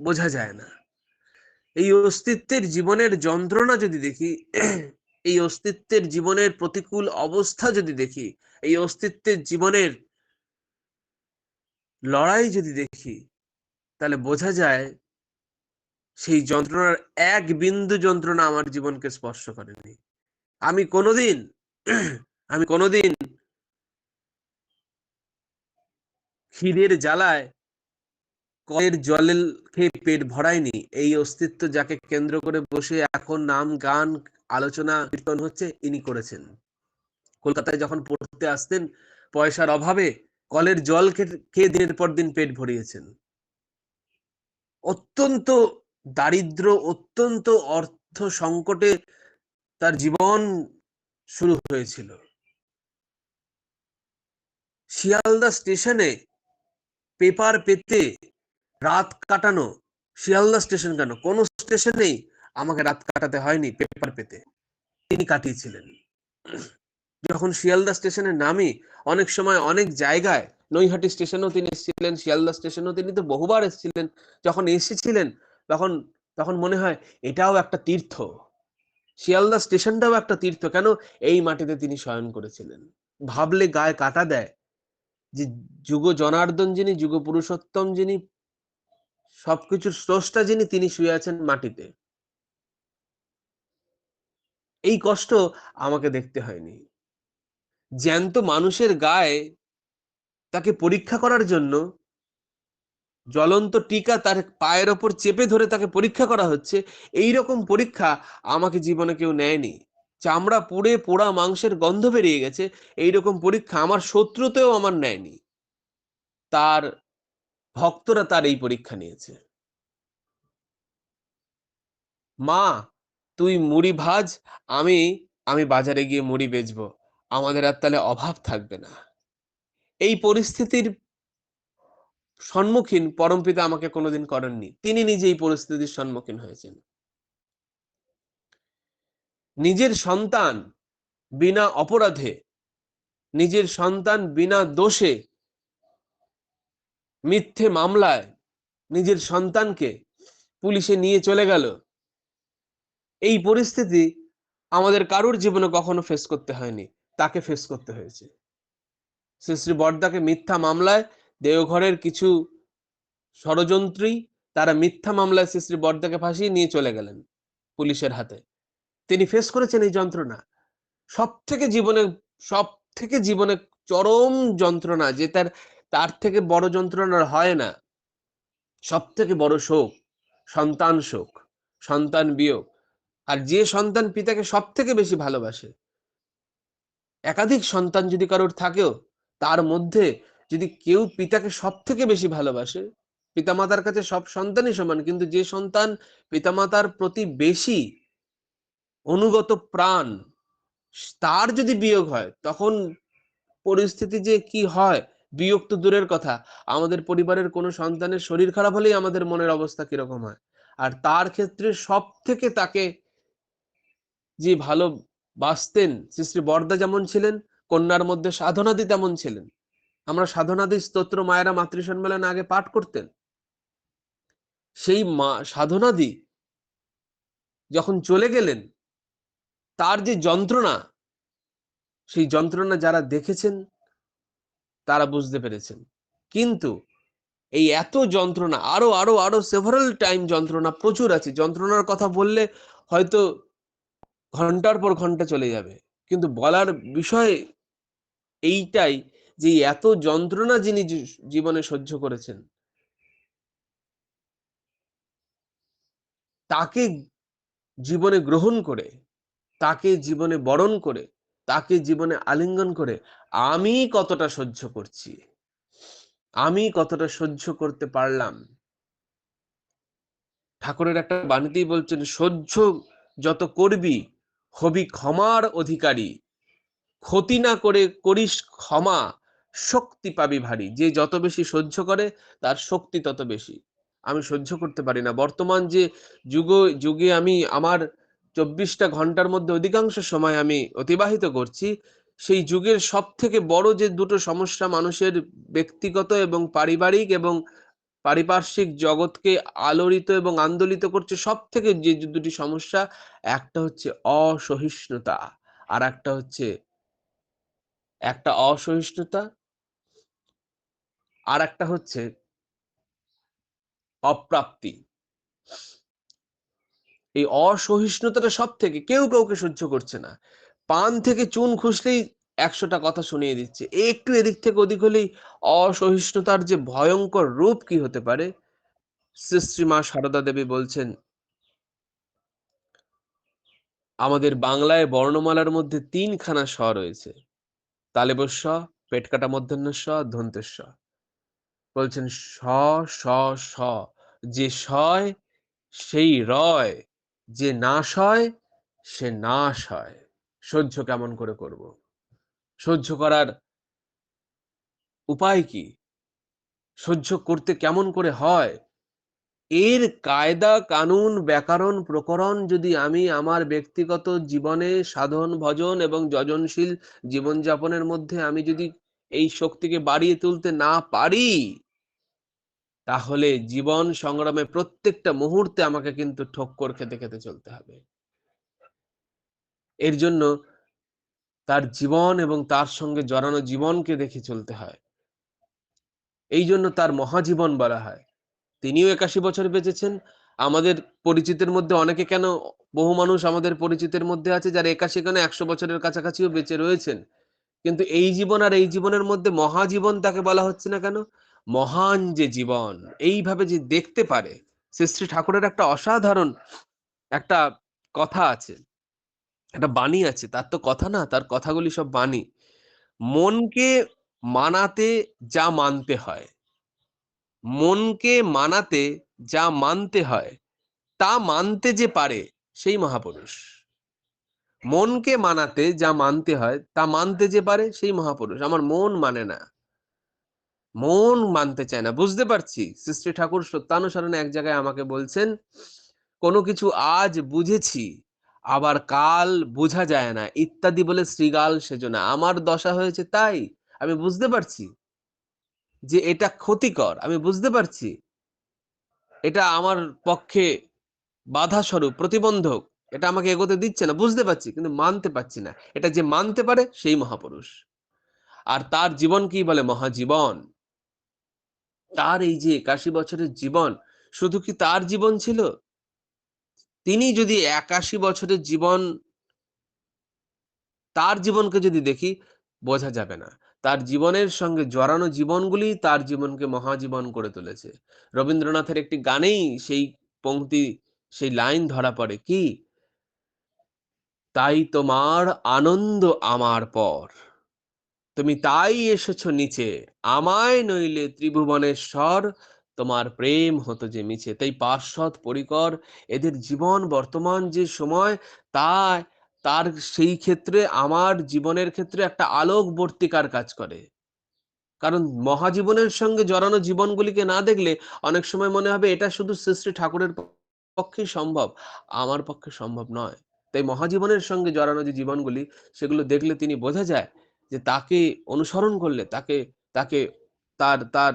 বোঝা যায় না। এই অস্তিত্বের জীবনের যন্ত্রণা যদি দেখি, এই অস্তিত্বের জীবনের প্রতিকূল অবস্থা যদি দেখি, এই অস্তিত্বের জীবনের লড়াই যদি দেখি, তাহলে বোঝা যায় সেই যন্ত্রণার এক বিন্দু যন্ত্রণা আমার জীবনকে স্পর্শ করেনি। আমি কোনোদিন আমি কোনোদিন খিদের জ্বালায় কলের জলের খেয়ে পেট ভরায়নি। এই অস্তিত্ব যাকে কেন্দ্র করে বসে এখন নাম, গান, আলোচনা, কীর্তন হচ্ছে, ইনি করেছেন। কলকাতায় যখন পড়তে আসতেন, পয়সার অভাবে কলের জল খেয়ে দিনের পর দিন পেট ভরিয়েছেন। অত্যন্ত দারিদ্র, অত্যন্ত অর্থ সংকটে তার জীবন শুরু হয়েছিল। শিয়ালদা স্টেশনে পেপার পেতে রাত কাটানো, শিয়ালদা স্টেশন কেন? কোন স্টেশনেই আমাকে রাত কাটাতে হয়নি পেপার পেতে। তিনি কাটিয়েছিলেন। যখন শিয়ালদা স্টেশনে নামি, অনেক সময় অনেক জায়গায়, নৈহাটি স্টেশনেও তিনি এসেছিলেন, শিয়ালদা স্টেশনেও তিনি তো বহুবার এসেছিলেন। যখন এসেছিলেন, তখন তখন মনে হয় এটাও একটা তীর্থ। শিয়ালদা স্টেশনটাও একটা তীর্থ। কেন? এই মাটিতে তিনি শয়ন করেছিলেন। ভাবলে গায়ে কাটা দেয় যে যুগ জনার্দন যিনি যুগ পুরুষোত্তম যিনি সবকিছুর স্রষ্টা যিনি, তিনি শুয়ে আছেন মাটিতে। এই কষ্ট আমাকে দেখতে হয়নি। জ্যান্ত মানুষের গায়ে তাকে পরীক্ষা করার জন্য জ্বলন্ত টিকা তার পায়ের ওপর চেপে ধরে তাকে পরীক্ষা করা হচ্ছে এই রকম পরীক্ষা আমাকে জীবনে কেউ নেয়নি। চামড়া পুড়ে পোড়া মাংসের গন্ধ বেরিয়ে গেছে এই রকম পরীক্ষা আমার শত্রুতেও আমার নেয়নি। তার ভক্তরা তার এই পরীক্ষা নিয়েছে। মা, তুই মুড়ি ভাজ, আমি আমি বাজারে গিয়ে মুড়ি বেচবো। আমাদের আর তাহলে অভাব থাকবে না। এই পরিস্থিতির সম্মুখীন পরমপিতা আমাকে কোনোদিন করেননি। তিনি নিজে এই পরিস্থিতির সম্মুখীন হয়েছেন। নিজের সন্তান বিনা অপরাধে, নিজের সন্তান বিনা দোষে মিথ্যে মামলায় নিজের সন্তানকে পুলিশে নিয়ে চলে গেল। এই পরিস্থিতি আমাদের কারুর জীবনে কখনো ফেস করতে হয়নি, তাকে ফেস করতে হয়েছে। শ্রী শ্রী বর্দাকে মিথ্যা মামলায় দেওঘরের কিছু ষড়যন্ত্রী তারা মিথ্যা মামলায় শ্রী শ্রী বর্দাকে ফাঁসিয়ে নিয়ে চলে গেলেন পুলিশের হাতে। তিনি ফেস করেছেন এই যন্ত্রণা। সব থেকে জীবনে সব থেকে জীবনে চরম যন্ত্রণা যে তার তার থেকে বড় যন্ত্রণার হয় না। সব থেকে বড় শোক সন্তান শোক, সন্তান বিয়োগ। আর যে সন্তান পিতাকে সব থেকে বেশি ভালোবাসে, একাধিক সন্তান যদি কারোর থাকেও, তার মধ্যে যদি কেউ পিতাকে সব থেকে বেশি ভালোবাসে, পিতামাতার কাছে সব সন্তানই সমান, কিন্তু যে সন্তান পিতামাতার প্রতি বেশি অনুগত প্রাণ, তার যদি বিয়োগ হয়, তখন পরিস্থিতি যে কি হয় বিয়োগ তো দূরের কথা। আমাদের পরিবারের কোনো সন্তানের শরীর খারাপ হলেই আমাদের মনের অবস্থা কীরকম হয়? আর তার ক্ষেত্রে সব থেকে তাকে যে ভালো বাঁচতেন, শ্রী বর্দা যেমন ছিলেন, কন্যার মধ্যে সাধনাদি তেমন ছিলেন। আমরা সাধনাদি স্তোত্র মায়েরা মাতৃ সম্মেলন আগে পাঠ করতেন। সেই মা, সাধনাদি যখন চলে গেলেন, তার যে যন্ত্রণা, সেই যন্ত্রণা যারা দেখেছেন তারা বুঝতে পেরেছেন। কিন্তু এই এত যন্ত্রণা, আরও আরও আরও সেভারাল টাইম যন্ত্রণা প্রচুর আছে। যন্ত্রণার কথা বললে হয়তো ঘণ্টার পর ঘণ্টা চলে যাবে। কিন্তু বলার বিষয় এইটাই যে এত যন্ত্রণা যিনি জীবনে সহ্য করেছেন, তাকে জীবনে গ্রহণ করে, তাকে জীবনে বরণ করে তাকে জীবনে আলিঙ্গন করে আমি কতটা সহ্য করছি? আমি কতটা সহ্য করতে পারলাম? ঠাকুরের একটা বাণীতেই বলছেন, সহ্য যত করবি হবি ক্ষমার অধিকারী। ক্ষতি না করে করিস ক্ষমা, শক্তি পাবি ভারী। যে যত বেশি সহ্য করে, তার শক্তি তত বেশি। আমি সহ্য করতে পারি না। বর্তমান যে যুগ, যুগে আমি আমার চব্বিশটা ঘণ্টার মধ্যে অধিকাংশ সময় আমি অতিবাহিত করছি। সেই যুগের সব থেকে বড় যে দুটো সমস্যা মানুষের ব্যক্তিগত এবং পারিবারিক এবং পারিপার্শ্বিক জগৎকে আলোড়িত এবং আন্দোলিত করছে সব থেকে যে দুটি সমস্যা, একটা হচ্ছে অসহিষ্ণুতা আর একটা হচ্ছে একটা অসহিষ্ণুতা আর একটা হচ্ছে অপ্রাপ্তি। এই অসহিষ্ণুতাটা সব থেকে কেউ কাউকে সহ্য করছে না। পান থেকে চুন খুঁজলেই একশোটা কথা শুনিয়ে দিচ্ছে। একটু এদিক থেকে ওদিক হলেই অসহিষ্ণুতার যে ভয়ঙ্কর রূপ কি হতে পারে? মা সারদা দেবী বলছেন, আমাদের বাংলায় বর্ণমালার মধ্যে তিনখানা স্ব রয়েছে। তালেবস্ব পেটকাটা মধ্যাহ্নস্ব ধন্তেস্ব বলছেন স স স যে সয় সেই রয়। যে নাশ হয়, সে নাশ হয়। সহ্য কেমন করে করব? সহ্য করার উপায় কি? সহ্য করতে কেমন করে হয়? এর কায়দা, কানুন, ব্যাকরণ, প্রকরণ যদি আমি আমার ব্যক্তিগত জীবনে সাধন, ভজন এবং যজনশীল জীবনযাপনের মধ্যে আমি যদি এই শক্তিকে বাড়িয়ে তুলতে না পারি তাহলে জীবন সংগ্রামে প্রত্যেকটা মুহূর্তে আমাকে কিন্তু ঠক্কর খেতে খেতে চলতে হবে। এর জন্য তার জীবন এবং তার সঙ্গে জড়ানো জীবনকে দেখে চলতে হয়। এই জন্য তার মহাজীবন বলা হয়। তিনিও একাশি বছর বেঁচেছেন। আমাদের পরিচিতের মধ্যে অনেকে কেন, বহু মানুষ আমাদের পরিচিতের মধ্যে আছে যারা একাশি কেন একশো বছরের কাছাকাছিও বেঁচে রয়েছেন। কিন্তু এই জীবন আর এই জীবনের মধ্যে মহাজীবন তাকে বলা হচ্ছে না কেন? মহান যে জীবন, এইভাবে যে দেখতে পারে, শ্রী শ্রী ঠাকুরের একটা অসাধারণ একটা কথা আছে, একটা বাণী আছে, তার তো কথা না, তার কথাগুলি সব বাণী। মনকে মানাতে যা মানতে হয়, মনকে মানাতে যা মানতে হয়, তা মানতে যে পারে সেই মহাপুরুষ। মনকে মানাতে যা মানতে হয়, তা মানতে যে পারে সেই মহাপুরুষ। আমার মন মানে না। মন মানতে চায় না। বুঝতে পারছি? শ্রী ঠাকুর সত্যানুসরণে এক জায়গায় আমাকে বলছেন, কোনো কিছু আজ বুঝেছি, আবার কাল বোঝা যায় না। ইত্যাদি বলে শ্রীগাল সেজনা আমার দশা হয়েছে তাই। আমি বুঝতে পারছি যে এটা ক্ষতিকর। আমি বুঝতে পারছি এটা আমার পক্ষে বাধা স্বরূপ প্রতিবন্ধক। এটা আমাকে এগোতে দিচ্ছে না। বুঝতে পারছি, কিন্তু মানতে পারছি না। এটা যে মানতে পারে, সেই মহাপুরুষ। আর তার জীবন কি বলে? মহাজীবন। তার এই যে একাশি বছরের জীবন, শুধু কি তার জীবন ছিল? তিনি যদি একাশি বছরের জীবন, তার জীবনকে যদি দেখি, বোঝা যাবে না। তার জীবনের সঙ্গে জড়ানো জীবনগুলি তার জীবনকে মহাজীবন করে তুলেছে। রবীন্দ্রনাথের একটি গানেই সেই পংক্তি, সেই লাইন ধরা পড়ে কি? তাই তোমার আনন্দ আমার পর। তুমি তাই এসেছ নিচে। আমায় নইলে ত্রিভুবনেশ্বর তোমার প্রেম হতো যে মিছে। তাই পার্শ্বদ পরিকর, এদের জীবন, বর্তমান যে সময়, তা, তার সেই ক্ষেত্রে, আমার জীবনের ক্ষেত্রে একটা আলোকবর্তিকার কাজ করে। কারণ মহাজীবনের সঙ্গে জড়ানো জীবনগুলিকে না দেখলে, অনেক সময় মনে হবে এটা শুধু শ্রী শ্রী ঠাকুরের পক্ষেই সম্ভব, আমার পক্ষে সম্ভব নয়। তাই মহাজীবনের সঙ্গে জড়ানো যে জীবনগুলি, সেগুলো দেখলে তিনি বোঝা যায় যে তাকে অনুসরণ করলে, তাকে তাকে তার তার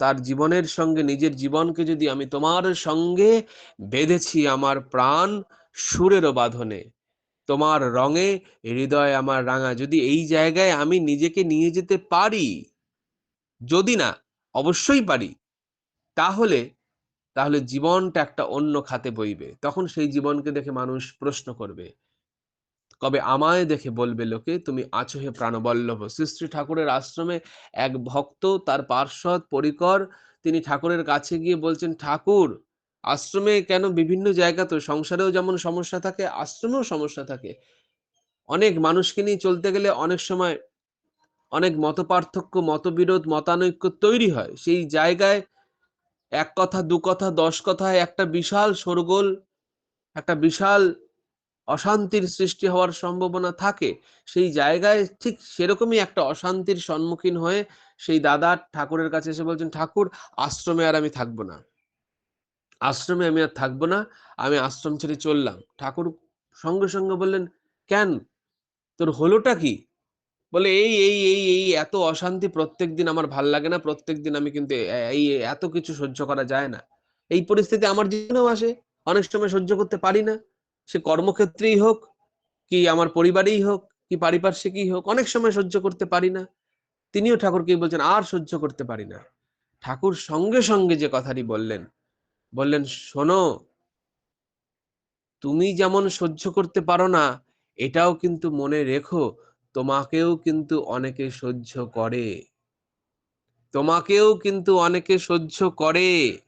তার জীবনের সঙ্গে নিজের জীবনকে যদি আমি তোমার সঙ্গে বেঁধেছি আমার প্রাণ সুরেরও বাঁধনে, তোমার রঙে হৃদয় আমার রাঙা, যদি এই জায়গায় আমি নিজেকে নিয়ে যেতে পারি, যদি না, অবশ্যই পারি, তাহলে তাহলে জীবনটা একটা অন্য খাতে বইবে। তখন সেই জীবনকে দেখে মানুষ প্রশ্ন করবে কবে আমায় দেখে বলবে লোকে, তুমি আছো হে প্রাণবল্লভ। শ্রী শ্রী ঠাকুরের আশ্রমে এক ভক্ত, তার পার্শ্বদ পরিকর, তিনি ঠাকুরের কাছে গিয়ে বলছেন, ঠাকুর, আশ্রমে কেন বিভিন্ন জায়গা তো, সংসারেও যেমন সমস্যা থাকে, আশ্রমেও সমস্যা থাকে। অনেক মানুষকে নিয়ে চলতে গেলে অনেক সময় অনেক মত পার্থক্য মতবিরোধ, মতানৈক্য তৈরি হয়। সেই জায়গায় এক কথা, দু কথা, দশ কথায় একটা বিশাল সরগোল একটা বিশাল অশান্তির সৃষ্টি হওয়ার সম্ভাবনা থাকে, সেই জায়গায় ঠিক সেরকমই একটা অশান্তির সম্মুখীন হয়ে সেই দাদা ঠাকুরের কাছে এসে বলছেন, ঠাকুর, আশ্রমে আর আমি থাকব না। আশ্রমে আমি আর থাকব না, আমি আশ্রম ছেড়ে চললাম। ঠাকুর সঙ্গে সঙ্গে বললেন, কেন? তোর হলোটা কি? বলে, এই এই এই এই, এত অশান্তি প্রত্যেক দিন আমার ভালো লাগে না, প্রত্যেক দিন আমি কিন্তু এই, এত কিছু সহ্য করা যায় না। এই পরিস্থিতি আমার জীবনেও আসে, অনেক সময় সহ্য করতে পারি না। সে কর্মক্ষেত্রেই হোক, কি আমার পরিবারেই হোক, কি পারিপার্শ্বিকই হোক, অনেক সময় সহ্য করতে পারি না। তিনিও ঠাকুরকে বলছেন, আর সহ্য করতে পারি না। ঠাকুর সঙ্গে সঙ্গে যে কথাটি বললেন বললেন, শোনো, তুমি যেমন সহ্য করতে পারো না, এটাও কিন্তু মনে রেখো, তোমাকেও কিন্তু অনেকে সহ্য করে। তোমাকেও কিন্তু অনেকে সহ্য করে।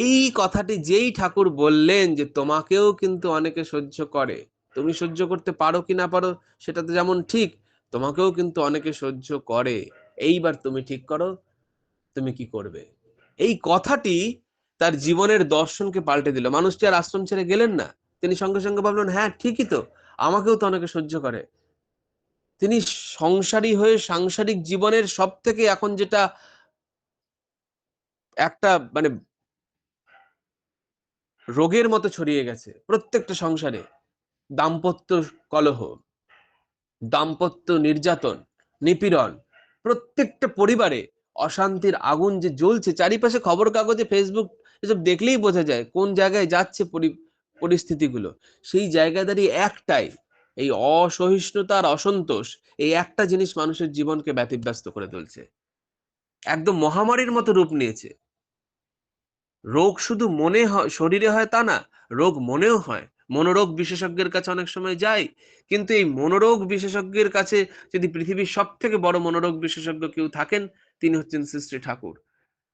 এই কথাটি যেই ঠাকুর বললেন যে তোমাকেও কিন্তু অনেকে সহ্য করে, তুমি সহ্য করতে পারো কি না পারো সেটা তো যেমন ঠিক, তোমাকেও কিন্তু অনেকে সহ্য করে। এইবার তুমি ঠিক করো, তুমি কি করবে? এই কথাটি তার জীবনের দর্শনকে পাল্টে দিল। মানুষটি আর আশ্রম ছেড়ে গেলেন না। তিনি সঙ্গে সঙ্গে ভাবলেন হ্যাঁ ঠিকই তো, আমাকেও তো অনেকে সহ্য করে। তিনি সংসারী হয়ে সাংসারিক জীবনের সব থেকে এখন যেটা একটা মানে রোগের মতো ছড়িয়ে গেছে প্রত্যেকটা সংসারে। দাম্পত্য কলহ, দাম্পত্য নির্যাতন, নিপীড়ন, প্রত্যেকটা পরিবারে অশান্তির আগুন যে জ্বলছে, চারিপাশে খবর কাগজে ফেসবুক এসব দেখলেই বোঝা যায় কোন জায়গায় যাচ্ছে পরিস্থিতিগুলো। সেই জায়গা দাঁড়িয়ে একটাই, এই অসহিষ্ণুতা আর অসন্তোষ, এই একটা জিনিস মানুষের জীবনকে ব্যতিব্যস্ত করে তুলছে। একদম মহামারীর মতো রূপ নিয়েছে। রোগ শুধু মনে হয়, শরীরে হয় তা না, রোগ মনেও হয়। মনোরোগ বিশেষজ্ঞের কাছে অনেক সময় যাই, কিন্তু এই মনোরোগ বিশেষজ্ঞের কাছে যদি পৃথিবীর সব থেকে বড় মনোরোগ বিশেষজ্ঞ কেউ থাকেন, তিনি হচ্ছেন শ্রী ঠাকুর।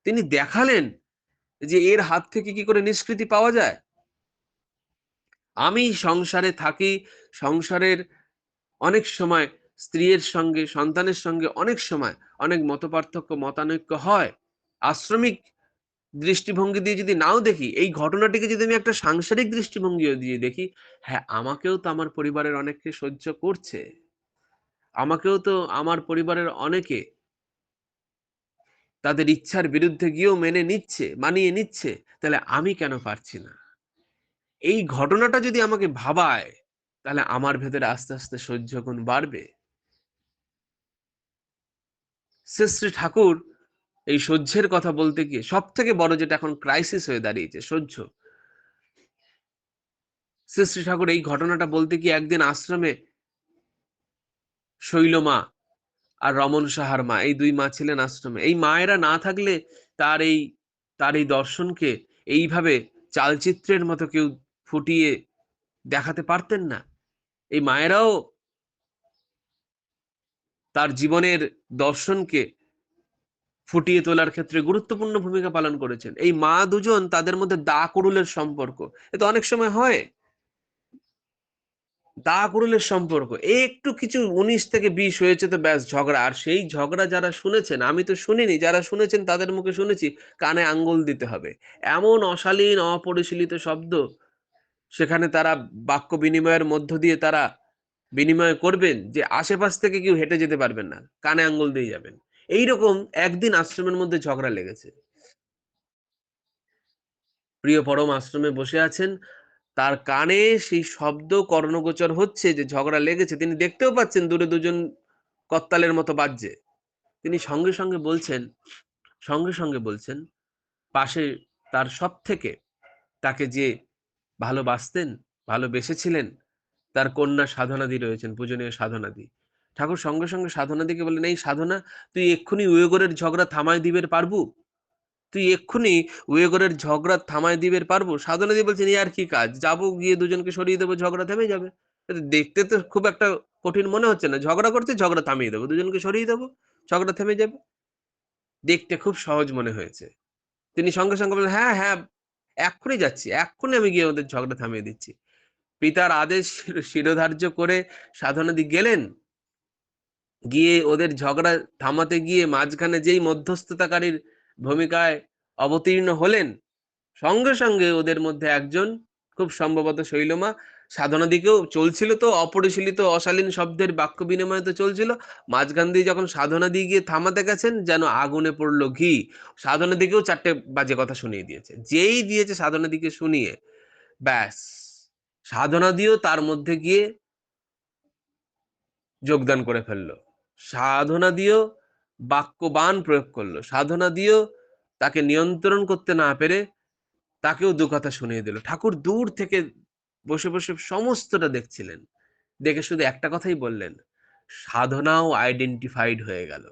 তিনি দেখালেন যে এর হাত থেকে কি করে নিষ্কৃতি পাওয়া যায়। আমি সংসারে থাকি, সংসারের অনেক সময় স্ত্রীর সঙ্গে, সন্তানের সঙ্গে অনেক সময় অনেক মতপার্থক্য, মতানৈক্য হয়। আশ্রমিক দৃষ্টিভঙ্গি দিয়ে যদি নাও দেখি, এই ঘটনাটিকে যদি আমি একটা সাংসারিক দৃষ্টিভঙ্গি দিয়ে দেখি হ্যাঁ আমাকেও তো আমার পরিবারের অনেককে সহ্য করছে। আমাকেও তো আমার পরিবারের অনেকে তাদের ইচ্ছার বিরুদ্ধে গিয়েও মেনে নিচ্ছে, মানিয়ে নিচ্ছে, তাহলে আমি কেন পারছি না? এই ঘটনাটা যদি আমাকে ভাবায়, তাহলে আমার ভেতরে আস্তে আস্তে সহ্য গুণ বাড়বে শ্রী ঠাকুর এই সহ্যের কথা বলতে গিয়ে সব থেকে বড় যেটা এখন ক্রাইসিস হয়ে দাঁড়িয়েছে, সহ্য। শ্রী শ্রী ঠাকুর এই ঘটনাটা বলতে গিয়ে একদিন আশ্রমে শৈলমা আর রমন সাহার মা, এই দুই মা ছিলেন আশ্রমে। এই মায়েরা না থাকলে তার এই তার এই দর্শনকে এইভাবে চালচিত্রের মতো কেউ ফুটিয়ে দেখাতে পারতেন না। এই মায়েরাও তার জীবনের দর্শনকে ফুটিয়ে তোলার ক্ষেত্রে গুরুত্বপূর্ণ ভূমিকা পালন করেছেন। এই মা দুজন তাদের মধ্যে দা কুড়ুলের সম্পর্ক। এ তো অনেক সময় হয়। দা কুড়ুলের সম্পর্ক। একটু কিছু উনিশ থেকে বিশ হয়েছে তো ব্যাস ঝগড়া। আর সেই ঝগড়া যারা শুনেছেন, আমি তো শুনিনি, যারা শুনেছেন তাদের মুখে শুনেছি, কানে আঙ্গুল দিতে হবে। এমন অশালীন, অপরিশীলিত শব্দ, সেখানে তারা বাক্য বিনিময়ের মধ্য দিয়ে তারা বিনিময় করবেন যে আশেপাশ থেকে কেউ হেঁটে যেতে পারবেন না। কানে আঙ্গুল দিয়ে যাবেন। এইরকম একদিন আশ্রমের মধ্যে ঝগড়া লেগেছে। প্রিয় পরম আশ্রমে বসে আছেন, তার কানে সেই শব্দ কর্ণগোচর হচ্ছে যে ঝগড়া লেগেছে। তিনি দেখতেও পাচ্ছেন দূরে দুজন কত্তালের মতো বাজছে। তিনি সঙ্গে সঙ্গে বলছেন, সঙ্গে সঙ্গে বলছেন, পাশে তার সব থেকে তাকে যে ভালোবাসতেন, ভালোবেসেছিলেন, তার কন্যা সাধনাদি রয়েছেন, পূজনীয় সাধনাদি। ঠাকুর সঙ্গে সঙ্গে সাধনাদিকে বললেন, এই সাধনা, তুই এক্ষুনি উয়েগরের ঝগড়া থামায় দিবের পারবু? তুই এক্ষুনি উয়েগরের ঝগড়া থামায় দিবের পারব? সাধনাদি বলছেন আর কি কাজ? যাব, গিয়ে দুজনকে সরিয়ে দেবো, ঝগড়া থেমে যাবে। দেখতে তো খুব একটা কঠিন মনে হচ্ছে না। ঝগড়া করতে ঝগড়া থামিয়ে দেবো, দুজনকে সরিয়ে দেবো, ঝগড়া থেমে যাবে। দেখতে খুব সহজ মনে হয়েছে। তিনি সঙ্গে সঙ্গে বললেন হ্যাঁ হ্যাঁ এক্ষুনি যাচ্ছি, এক্ষুনি আমি গিয়ে ওদের ঝগড়া থামিয়ে দিচ্ছি। পিতার আদেশ শিরোধার্য করে সাধনাদি গেলেন। গিয়ে ওদের ঝগড়া থামাতে গিয়ে মাঝখানে যেই মধ্যস্থতাকারীর ভূমিকায় অবতীর্ণ হলেন, সঙ্গে সঙ্গে ওদের মধ্যে একজন খুব সম্ভবত শৈলমা সাধনা দিকেও চলছিল তো, অপরিশীলিত, অশালীন শব্দের বাক্য বিনিময় তো চলছিল, মাঝখান দিয়ে যখন সাধনা দিয়ে গিয়ে থামাতে গেছেন, যেন আগুনে পড়ল ঘি। সাধনা দিকেও চারটে বাজে কথা শুনিয়ে দিয়েছে। যেই দিয়েছে সাধনা দিকে শুনিয়ে, ব্যাস। সাধনা দিয়েও তার মধ্যে গিয়ে যোগদান করে ফেলল। সাধনা দিয়েও বাক্যবান প্রয়োগ করল। সাধনা দিয়েও তাকে নিয়ন্ত্রণ করতে না পেরে তাকেও দু কথা শুনিয়ে দিল। ঠাকুর দূর থেকে বসে বসে সমস্তটা দেখছিলেন। দেখে শুধু একটা কথাই বললেন, সাধনাও আইডেন্টিফাইড হয়ে গেল।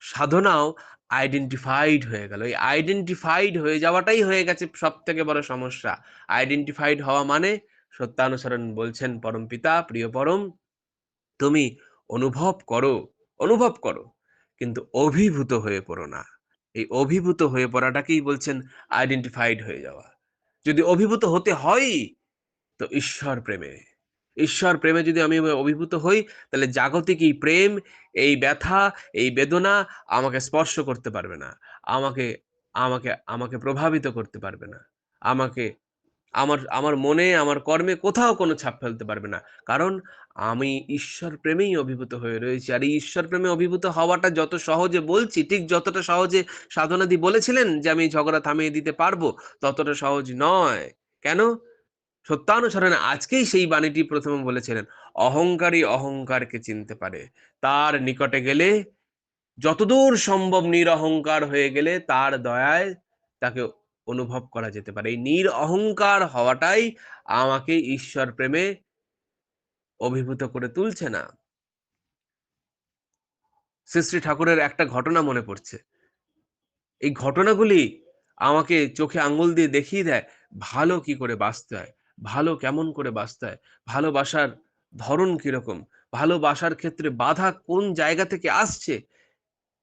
সাধনাও আইডেন্টিফাইড হয়ে গেল। এই আইডেন্টিফাইড হয়ে যাওয়াটাই হয়ে গেছে সব থেকে বড় সমস্যা। আইডেন্টিফাইড হওয়া মানে সত্যানুসরণ বলছেন পরম পিতা প্রিয় পরম, তুমি অনুভব করো অনুভব করো। কিন্তু অভিভূত হয়ে পড়ো না। এই অভিভূত হয়ে পড়াটাকেই বলছেন আইডেন্টিফাইড হয়ে যাওয়া। যদি অভিভূত হতে হয়, তো ঈশ্বর প্রেমে। ঈশ্বর প্রেমে যদি আমি অভিভূত হই, তাহলে জাগতিক এই প্রেম, এই ব্যথা, এই বেদনা আমাকে স্পর্শ করতে পারবে না। আমাকে আমাকে আমাকে প্রভাবিত করতে পারবে না। আমাকে আমার আমার মনে, আমার কর্মে কোথাও কোনো ছাপ ফেলতে পারবে না। কারণ আমি ঈশ্বর প্রেমেই অভিভূত হয়ে রয়েছি। আর এই ঈশ্বর প্রেমে অভিভূত হওয়াটা যত সহজে বলছি, ঠিক যতটা সহজে সাধনাদি বলেছিলেন যে আমি ঝগড়া থামিয়ে দিতে পারব, ততটা সহজ নয়। কেন? সত্যানুসরণে আজকেই সেই বাণীটি প্রথমে বলেছিলেন অহংকারী অহংকারকে চিনতে পারে। তার নিকটে গেলে, যতদূর সম্ভব নিরহংকার হয়ে গেলে, তার দয়ায় তাকে অনুভব করা যেতে পারে। এই নির অহংকার হওয়াটাই আমাকে ঈশ্বর প্রেমে অভিভূত করে তুলছে না। শ্রী ঠাকুরের একটা ঘটনা মনে পড়ছে। এই ঘটনাগুলি আমাকে চোখে আঙ্গুল দিয়ে দেখিয়ে দেয়, ভালো কি করে বাঁচতে হয়, ভালো কেমন করে বাঁচতে হয়, ভালোবাসার ধরন কীরকম, ভালোবাসার ক্ষেত্রে বাধা কোন জায়গা থেকে আসছে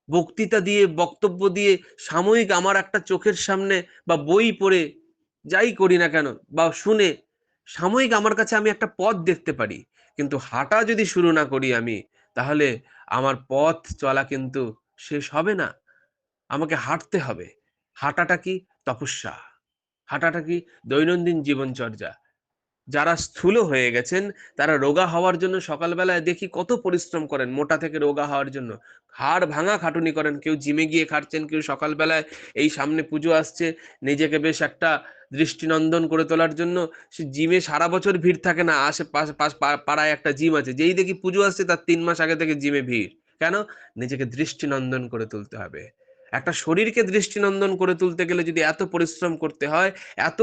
বক্তৃতা দিয়ে, বক্তব্য দিয়ে সাময়িক আমার একটা চোখের সামনে বা বই পড়ে যাই করি না কেন বা শুনে সাময়িক আমার কাছে আমি একটা পথ দেখতে পারি। কিন্তু হাঁটা যদি শুরু না করি আমি, তাহলে আমার পথ চলা কিন্তু শেষ হবে না। আমাকে হাঁটতে হবে। হাঁটাটা কি তপস্যা? হাঁটাটা কি দৈনন্দিন জীবনচর্যা? যারা স্থূল হয়ে গেছেন, তারা রোগা হওয়ার জন্য সকালবেলায় দেখি কত পরিশ্রম করেন মোটা থেকে রোগা হওয়ার জন্য। হাড় ভাঙা খাটুনি করেন, কেউ জিমে গিয়ে খাটছেন, কেউ সকালবেলায় এই সামনে পুজো আসছে, নিজেকে বেশ একটা দৃষ্টিনন্দন করে তোলার জন্য। সে জিমে সারা বছর ভিড় থাকে না আশেপাশে পাড়ায় একটা জিম আছে, যেই দেখি পুজো আসছে তার তিন মাস আগে থেকে জিমে ভিড়। কেন? নিজেকে দৃষ্টিনন্দন করে তুলতে হবে। একটা শরীরকে দৃষ্টিনন্দন করে তুলতে গেলে যদি এত পরিশ্রম করতে হয়, এত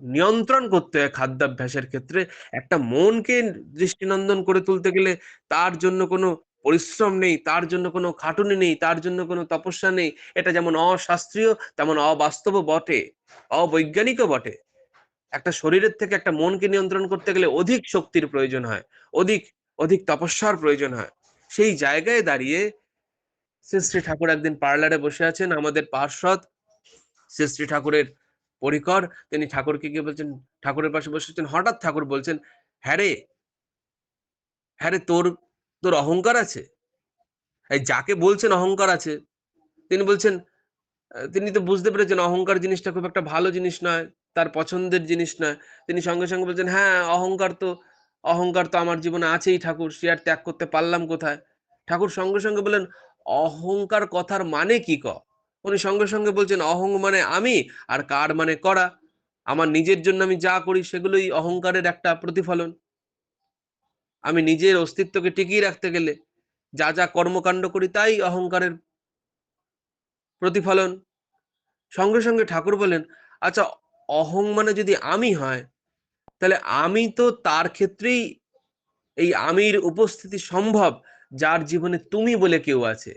নিয়ন্ত্রণ করতে হয় খাদ্যাভ্যাসের ক্ষেত্রে। একটা মনকে দৃষ্টিনন্দন করে তুলতে গেলে তার জন্য কোনো পরিশ্রম নেই, তার জন্য কোনো খাটুনি নেই, তার জন্য কোনো তপস্যা নেই। এটা যেমন অশাস্ত্রীয়, তেমন অবাস্তব বটে, অবৈজ্ঞানিকও বটে। একটা শরীরের থেকে একটা মনকে নিয়ন্ত্রণ করতে গেলে অধিক শক্তির প্রয়োজন হয়, অধিক অধিক তপস্যার প্রয়োজন হয়। সেই জায়গায় দাঁড়িয়ে শ্রী শ্রী ঠাকুর একদিন পার্লারে বসে আছেন, আমাদের পার্শ্বদ শ্রী শ্রী ঠাকুরের পরিকর, তিনি ঠাকুরকে গিয়ে বলছেন, ঠাকুরের পাশে বসেছেন, হঠাৎ ঠাকুর বলছেন হ্যাঁ রে হ্যাঁ তোর তোর অহংকার আছে? এই যাকে বলছেন অহংকার আছে, তিনি বলছেন তিনি তো বুঝতে পেরেছেন অহংকার জিনিসটা খুব একটা ভালো জিনিস নয়, তার পছন্দের জিনিস নয়। তিনি সঙ্গে সঙ্গে বলছেন হ্যাঁ অহংকার তো অহংকার তো আমার জীবনে আছেই ঠাকুর, সে আর ত্যাগ করতে পারলাম কোথায়? ঠাকুর সঙ্গে সঙ্গে বলেন অহংকার কথার মানে কি ক? উনি সঙ্গে সঙ্গে বলছেন, অহং মানে আমি আর কার মানে করা? আমার নিজের জন্য আমি যা করি সেগুলোই অহংকারের একটা প্রতিফলন। আমি নিজের অস্তিত্বকে টিকিয়ে রাখতে গেলে যা যা কর্মকাণ্ড করি তাই অহংকারের প্রতিফলন। সঙ্গে সঙ্গে ঠাকুর বলেন আচ্ছা অহং মানে যদি আমি হয়, তাহলে আমি তো তার ক্ষেত্রেই এই আমির উপস্থিতি সম্ভব, যার জীবনে তুমি বলে কেউ আছে।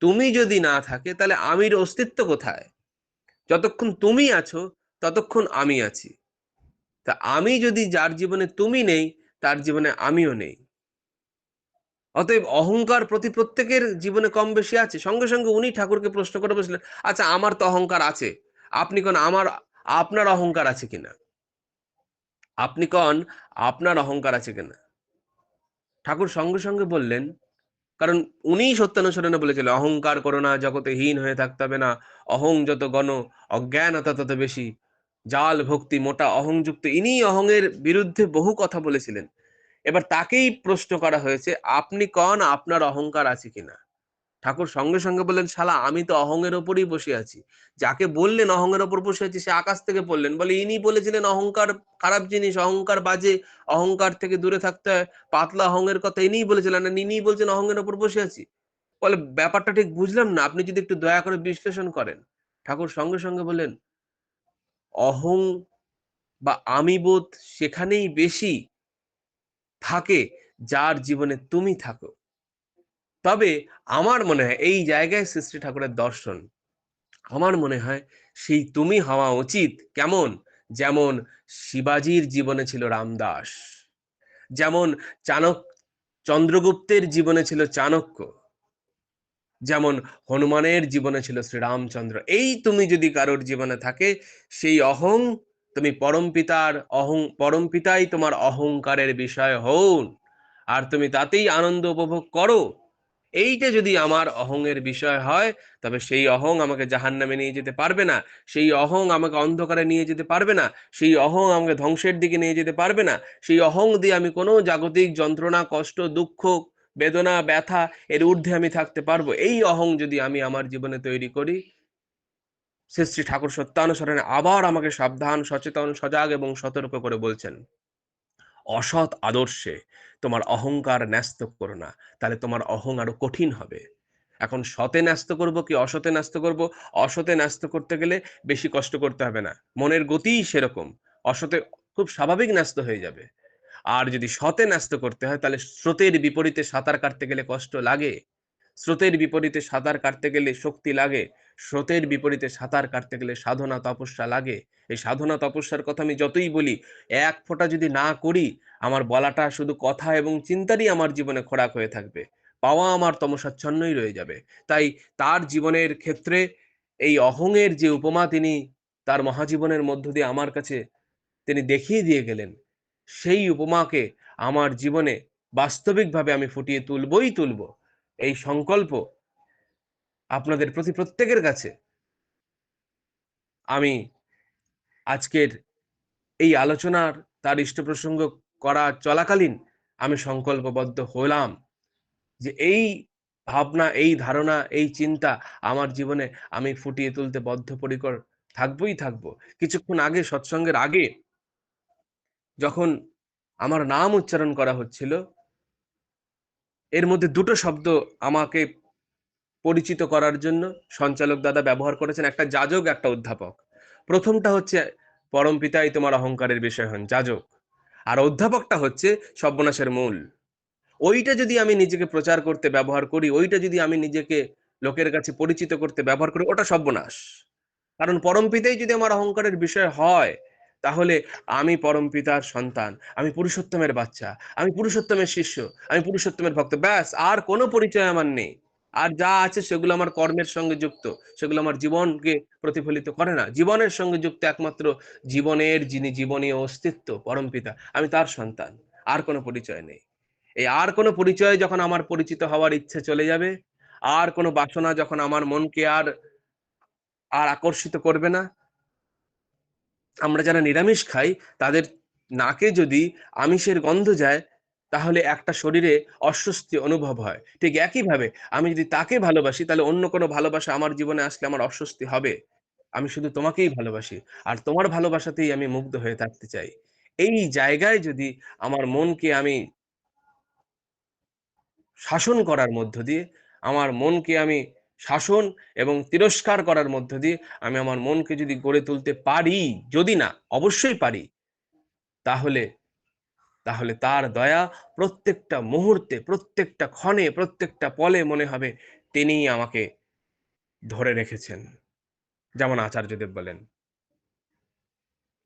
তুমি যদি না থাকে, তাহলে আমির অস্তিত্ব কোথায়? যতক্ষণ তুমি আছো, ততক্ষণ আমি আছি। তা আমি যদি যার জীবনে তুমি নেই, তার জীবনে আমিও নেই। অতএব অহংকার প্রতি প্রত্যেকের জীবনে কম বেশি আছে। সঙ্গে সঙ্গে উনি ঠাকুরকে প্রশ্ন করে বসলেন আচ্ছা আমার তো অহংকার আছে। আপনি কোন আমার, আপনার অহংকার আছে কিনা আপনি কন, আপনার অহংকার আছে কিনা ঠাকুর সঙ্গে সঙ্গে বললেন কারণ উনিই সত্যানুসরণে বলেছিল, অহংকার করো না, জগতে হীন হয়ে থাকতে হবে না। অহং যত গণ অজ্ঞানতা তত বেশি। জাল, ভক্তি, মোটা, অহংযুক্ত ইনি অহংয়ের বিরুদ্ধে বহু কথা বলেছিলেন। এবার তাকেই প্রশ্ন করা হয়েছে, আপনি কন? আপনার অহংকার আছে কিনা? ঠাকুর সঙ্গে সঙ্গে বললেন, শালা, আমি তো অহংয়ের ওপরই বসে আছি। যাকে বললেন অহংয়ের ওপর বসে আছি, সে আকাশ থেকে বললেন বলে, ইনি বলেছিলেন, অহংকার খারাপ জিনিস, অহংকার বাজে, অহংকার থেকে দূরে থাকতে হয়, পাতলা অহংয়ের কথা ইনিই বলেছিলেন আর ইনিই বলছেন, অহংয়ের ওপর বসে আছি। বলে, ব্যাপারটা ঠিক বুঝলাম না, আপনি যদি একটু দয়া করে বিশ্লেষণ করেন। ঠাকুর সঙ্গে সঙ্গে বললেন, অহং বা আমি বোধ সেখানেই বেশি থাকে, যার জীবনে তুমি থাকো। তবে আমার মনে হয় এই জায়গায় সৃষ্টি ঠাকুরের দর্শন। আমার মনে হয় সেই তুমি হওয়া উচিত কেমন? যেমন শিবাজির জীবনে ছিল রামদাস। যেমন চাণক, চন্দ্রগুপ্তের জীবনে ছিল চাণক্য। যেমন হনুমানের জীবনে ছিল শ্রীরামচন্দ্র। এই তুমি যদি কারোর জীবনে থাকে, সেই অহং তুমি পরম পিতার অহং, পরম পিতাই তোমার অহংকারের বিষয় হন। আর তুমি তাতেই আনন্দ উপভোগ করো। এইটা যদি আমার অহংয়ের বিষয় হয়, তবে সেই অহং আমাকে জাহান নামে নিয়ে যেতে পারবে না, সেই অহং আমাকে অন্ধকারে নিয়ে যেতে পারবে না, সেই অহং আমাকে ধ্বংসের দিকে নিয়ে যেতে পারবে না, সেই অহং দিয়ে আমি কোনো জাগতিক যন্ত্রণা, কষ্ট, দুঃখ, বেদনা, ব্যথা এর ঊর্ধ্বে আমি থাকতে পারব। এই অহং যদি আমি আমার জীবনে তৈরি করি, শ্রী শ্রী ঠাকুর সত্যানুসরণে আবার আমাকে সাবধান, সচেতন, সজাগ এবং সতর্ক করে বলছেন। অসৎ আদর্শে তোমার অহংকার ন্যস্ত করো না, তাহলে তোমার অহং আরও কঠিন হবে। এখন সতে ন্যস্ত করব কি অসতে ন্যস্ত করব? অসতে ন্যস্ত করতে গেলে বেশি কষ্ট করতে হবে না। মনের গতিই সেরকম, অসতে খুব স্বাভাবিক ন্যস্ত হয়ে যাবে। আর যদি সতে ন্যস্ত করতে হয়, তাহলে স্রোতের বিপরীতে সাঁতার কাটতে গেলে কষ্ট লাগে। স্রোতের বিপরীতে সাঁতার কাটতে গেলে শক্তি লাগে, স্রোতের বিপরীতে সাঁতার কাটতে গেলে সাধনা তপস্যা লাগে। এই সাধনা তপস্যার কথা আমি যতই বলি, এক ফোঁটা যদি না করি, আমার বলাটা শুধু কথা এবং চিন্তারই আমার জীবনে খোরাক হয়ে থাকবে। পাওয়া আমার তমসাচ্ছন্নই রয়ে যাবে। তাই তার জীবনের ক্ষেত্রে এই অহংয়ের যে উপমা তিনি তার মহাজীবনের মধ্য দিয়ে আমার কাছে তিনি দেখিয়ে দিয়ে গেলেন, সেই উপমাকে আমার জীবনে বাস্তবিকভাবে আমি ফুটিয়ে তুলবই তুলব। এই সংকল্প আপনাদের প্রতি প্রত্যেকের কাছে আমি আজকের এই আলোচনার তার ইষ্ট প্রসঙ্গ করা চলাকালীন আমি সংকল্পবদ্ধ হলাম যে এই ভাবনা, এই ধারণা, এই চিন্তা আমার জীবনে আমি ফুটিয়ে তুলতে বদ্ধপরিকর থাকবই থাকব। কিছুক্ষণ আগে, সৎসঙ্গের আগে যখন আমার নাম উচ্চারণ করা হচ্ছিল এর মধ্যে দুটো শব্দ আমাকে পরিচিত করার জন্য সঞ্চালক দাদা ব্যবহার করেছেন, একটা যাজক, একটা অধ্যাপক। প্রথমটা হচ্ছে, পরম পিতাই তোমার অহংকারের বিষয় হন। যাজক। আর অধ্যাপকটা হচ্ছে, সর্বনাশের মূল। ওইটা যদি আমি নিজেকে প্রচার করতে ব্যবহার করি, ওইটা যদি আমি নিজেকে লোকের কাছে পরিচিত করতে ব্যবহার করি, ওটা সর্বনাশ। কারণ পরম পিতাই যদি আমার অহংকারের বিষয় হয় তাহলে আমি পরম পিতার সন্তান, আমি পুরুষোত্তমের বাচ্চা, আমি পুরুষোত্তমের শিষ্য, আমি পুরুষোত্তমের ভক্ত, ব্যাস, আর কোনো পরিচয় আমার নেই। আর যা আছে সেগুলো আমার কর্মের সঙ্গে যুক্ত, সেগুলো আমার জীবনকে প্রতিফলিত করে না। জীবনের সঙ্গে যুক্ত একমাত্র জীবনের যিনি জীবনীয় অস্তিত্ব, পরম পিতা, আমি তার সন্তান, আর কোনো পরিচয় নেই। এই আর কোনো পরিচয় যখন আমার পরিচিত হওয়ার ইচ্ছে চলে যাবে, আর কোনো বাসনা যখন আমার মনকে আর আর আকর্ষিত করবে না আমরা যারা নিরামিষ খাই, তাদের নাকে যদি আমিষের গন্ধ যায়, তাহলে একটা শরীরে অস্বস্তি অনুভব হয়। ঠিক একইভাবে আমি যদি তাকে ভালোবাসি, তাহলে অন্য কোনো ভালোবাসা আমার জীবনে আসলে আমার অস্বস্তি হবে। আমি শুধু তোমাকেই ভালোবাসি, আর তোমার ভালোবাসাতেই আমি মুগ্ধ হয়ে থাকতে চাই। এই জায়গায় যদি আমার মনকে আমি শাসন করার মধ্য দিয়ে, আমার মনকে আমি শাসন এবং তিরস্কার করার মধ্য দিয়ে আমি আমার মনকে যদি গড়ে তুলতে পারি, যদি না, অবশ্যই পারি, তাহলে তাহলে তার দয়া প্রত্যেকটা মুহূর্তে, প্রত্যেকটা ক্ষণে, প্রত্যেকটা পলে মনে হবে তিনিই আমাকে ধরে রেখেছেন। যেমন আচার্যদেব বলেন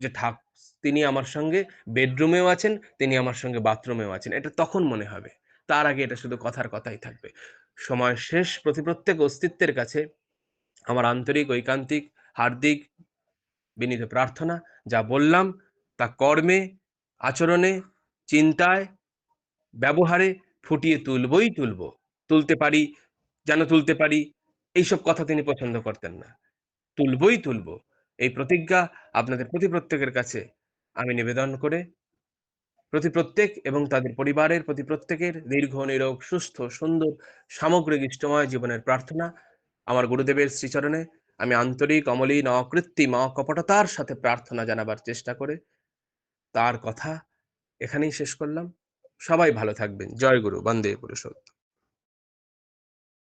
যে ঠাক তিনি আমার সঙ্গে বেডরুমেও আছেন, তিনি আমার সঙ্গে বাথরুমেও আছেন। এটা তখন মনে হবে। তার আগে এটা শুধু কথার কথাই থাকবে। সময় শেষ প্রতি প্রত্যেক অস্তিত্বের কাছে আমার আন্তরিক, ঐকান্তিক, হার্দিক, বিনীত প্রার্থনা, যা বললাম তা কর্মে, আচরণে, চিন্তায়, ব্যবহারে ফুটিয়ে তুলবই তুলব। তুলতে পারি, যেন তুলতে পারি, এইসব কথা তিনি পছন্দ করতেন না। তুলবই তুলব। এই প্রতিজ্ঞা আপনাদের প্রতি প্রত্যেকের কাছে আমি নিবেদন করে প্রতি প্রত্যেক এবং তাদের পরিবারের প্রতি প্রত্যেকের দীর্ঘ, নিরোগ, সুস্থ, সুন্দর সামগ্রিক ইষ্টময় জীবনের প্রার্থনা আমার গুরুদেবের শ্রীচরণে। আমি আন্তরিক, অমলিন, অকৃত্রিম কপটতার সাথে প্রার্থনা জানাবার চেষ্টা করে। তার কথা এখানেই শেষ করলাম। সবাই ভালো থাকবেন। জয় গুরু। বন্দে পুরুষোত্তম।